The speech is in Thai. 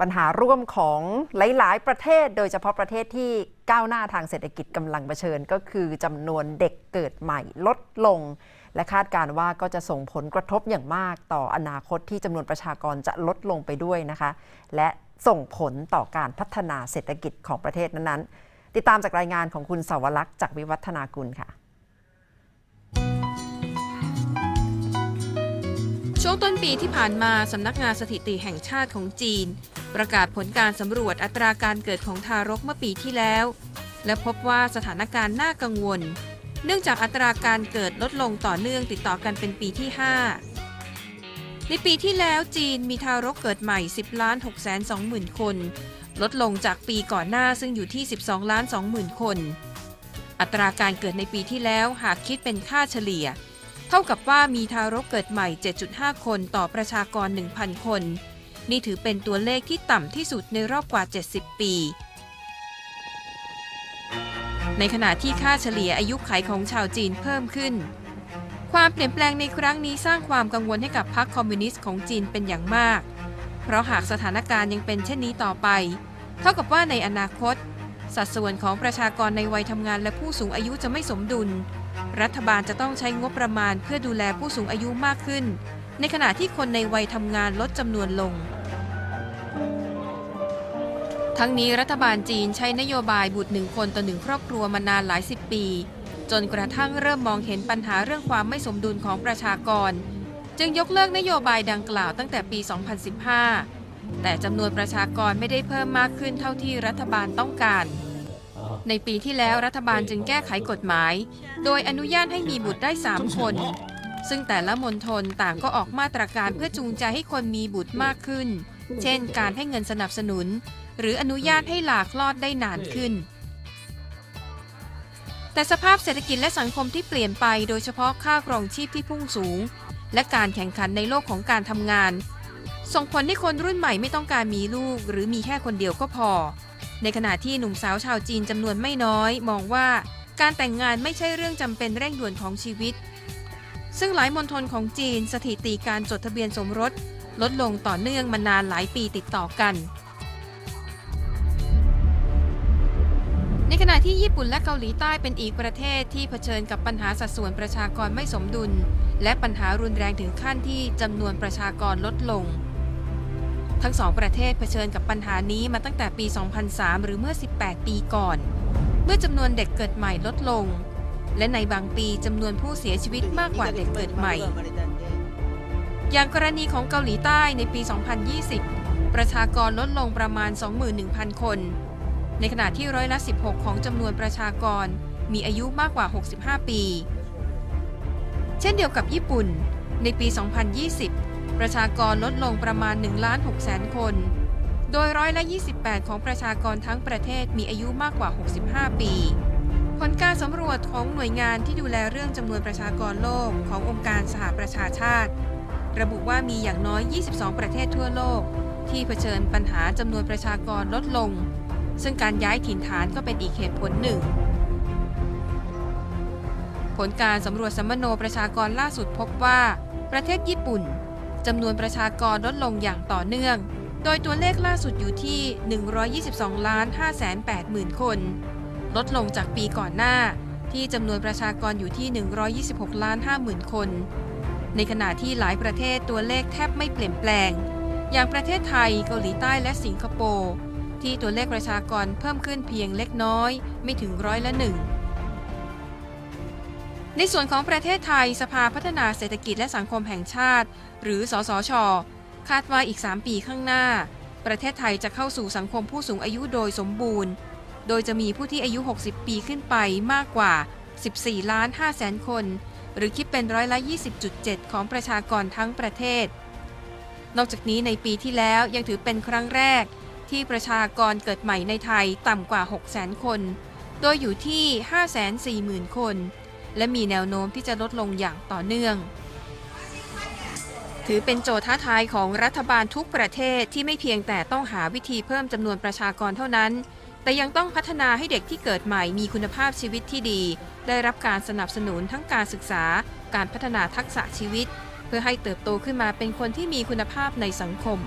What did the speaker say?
ปัญหาร่วมของหลาย ๆ ประเทศ โดยเฉพาะประเทศที่ก้าวหน้าทางเศรษฐกิจกำลังเผชิญ ก็คือจำนวนเด็กเกิดใหม่ลดลง และคาดการ์ว่าก็จะส่งผลกระทบอย่างมากต่ออนาคตที่จำนวนประชากรจะลดลงไปด้วยนะคะ และส่งผลต่อการพัฒนาเศรษฐกิจของประเทศนั้น ๆ ติดตามจากรายงานของคุณสาวรักษ์จากวิวัฒนากุลค่ะช่วงต้นปีที่ผ่านมา สำนักงานสถิติแห่งชาติของจีน ประกาศผลการสำรวจอัตราการเกิดของทารกเมื่อปีที่แล้ว และพบว่าสถานการณ์น่ากังวล เนื่องจากอัตราการเกิดลดลงต่อเนื่องติดต่อกันเป็นปีที่ 5 ในปีที่แล้วจีนมีทารกเกิดใหม่ 10ล้าน6แสน2หมื่นคน ลดลงจากปีก่อนหน้าซึ่งอยู่ที่ 12ล้าน2หมื่นคน อัตราการเกิดในปีที่แล้วหากคิดเป็นค่าเฉลี่ย เท่ากับว่ามีทารกเกิดใหม่ 7.5 คนต่อประชากร 1,000 คน นี่ถือเป็นตัวเลขที่ต่ำที่สุดในรอบกว่า 70 ปี ในขณะที่ค่าเฉลี่ยอายุขัยของชาวจีนเพิ่มขึ้น ความเปลี่ยนแปลงในครั้งนี้สร้างความกังวลให้กับพรรคคอมมิวนิสต์ของจีนเป็นอย่างมาก เพราะหากสถานการณ์ยังเป็นเช่นนี้ต่อไป เท่ากับว่าในอนาคต สัดส่วนของประชากรในวัยทำงานและผู้สูงอายุจะไม่สมดุล รัฐบาลจะต้องใช้งบประมาณเพื่อดูแลผู้สูงอายุมากขึ้น ในขณะที่คนในวัยทำงานลดจำนวนลง ทั้งนี้รัฐบาลจีนใช้นโยบายบุตรหนึ่งคนต่อหนึ่งครอบครัวมานานหลายสิบปี จนกระทั่งเริ่มมองเห็นปัญหาเรื่องความไม่สมดุลของประชากร จึงยกเลิกนโยบายดังกล่าวตั้งแต่ปี 2015 แต่จำนวนประชากรไม่ได้เพิ่มมากขึ้นเท่าที่รัฐบาลต้องการในปีที่แล้วรัฐบาลจึงแก้ไขกฎหมาย โดยอนุญาตให้มีบุตรได้ 3 คน ซึ่งแต่ละมณฑลต่างก็ออกมาตรการเพื่อจูงใจให้คนมีบุตรมากขึ้น เช่น การให้เงินสนับสนุน หรืออนุญาตให้หลาคลอดได้นานขึ้น แต่สภาพเศรษฐกิจและสังคมที่เปลี่ยนไป โดยเฉพาะค่าครองชีพที่พุ่งสูง และการแข่งขันในโลกของการทำงาน ส่งผลให้คนรุ่นใหม่ไม่ต้องการมีลูก หรือมีแค่คนเดียวก็พอ ในขณะที่หนุ่มสาวชาวจีนจำนวนไม่น้อย มองว่าการแต่งงานไม่ใช่เรื่องจำเป็นเร่งด่วนของชีวิต ซึ่งหลายมณฑลของจีนสถิติการจดทะเบียนสมรส ลดลงต่อเนื่องมานานหลายปีติดต่อกัน ในขณะที่ญี่ปุ่นและเกาหลีใต้เป็นอีกประเทศที่เผชิญกับปัญหาสัดส่วนประชากรไม่สมดุล และปัญหารุนแรงถึงขั้นที่จำนวนประชากรลดลง ทั้งสองประเทศเผชิญกับปัญหานี้มาตั้งแต่ปี 2003 หรือเมื่อ 18 ปีก่อน เมื่อจำนวนเด็กเกิดใหม่ลดลง และในบางปีจำนวนผู้เสียชีวิตมากกว่าเด็กเกิดใหม่ อย่างกรณีของเกาหลีใต้ในปี 2020 ประชากรลดลงประมาณ 21,000 คน ในขณะที่ร้อยละ 16 ของจำนวนประชากรมีอายุมากกว่า 65 ปี เช่นเดียวกับญี่ปุ่น ในปี 2020 ประชากรลดลงประมาณ1ล้าน6แสนคน โดยร้อยละ 28 ของประชากรทั้งประเทศมีอายุมากกว่า 65 ปี ลการสำรวจของหน่วยงานที่ดูแลเรื่องจำนวนประชากรโลกขององค์การสหประชาชาติ ระบุว่ามีอย่างน้อย 22 ประเทศทั่วโลก ที่เผชิญปัญหาจำนวนประชากรลดลง ซึ่งการย้ายถิ่นฐานก็เป็นอีกเหตุผลหนึ่ง ผลการสำรวจสัมมโนประชากรล่าสุดพบว่า ประเทศญี่ปุ่นจำนวนประชากรลดลงอย่างต่อเนื่อง โดยตัวเลขล่าสุดอยู่ที่ 122 ล้าน5แสน8หมื่นคน ลดลงจากปีก่อนหน้า ที่จำนวนประชากรอยู่ที่ 126 ล้าน5หมื่นคน ในขณะที่หลายประเทศตัวเลขแทบไม่เปลี่ยนแปลง อย่างประเทศไทยเกาหลีใต้และสิงคโปร์ที่ตัวเลขประชากรเพิ่มขึ้นเพียงเล็กน้อยไม่ถึงร้อยละหนึ่งในส่วนของประเทศไทยสภาพัฒนาเศรษฐกิจและสังคมแห่งชาติ หรือสสช คาดว่าอีก 3 ปีข้างหน้า ประเทศไทยจะเข้าสู่สังคมผู้สูงอายุโดยสมบูรณ์ โดยจะมีผู้ที่อายุ 60 ปีขึ้นไปมากกว่า 14 ล้าน5แสนคน หรือคิดเป็นร้อยละ 20.7 ของประชากรทั้งประเทศ นอกจากนี้ในปีที่แล้วยังถือเป็นครั้งแรก ที่ประชากรเกิดใหม่ในไทยต่ำกว่า600,000คน โดยอยู่ที่ 540,000 คน และมีแนวโน้มที่จะลดลงอย่างต่อเนื่องถือเป็นโจทย์ท้าทายของรัฐบาลทุกประเทศที่ไม่เพียงแต่ต้องหาวิธีเพิ่มจำนวนประชากรเท่านั้น แต่ยังต้องพัฒนาให้เด็กที่เกิดใหม่มีคุณภาพชีวิตที่ดี ได้รับการสนับสนุนทั้งการศึกษา การพัฒนาทักษะชีวิต เพื่อให้เติบโตขึ้นมาเป็นคนที่มีคุณภาพในสังคม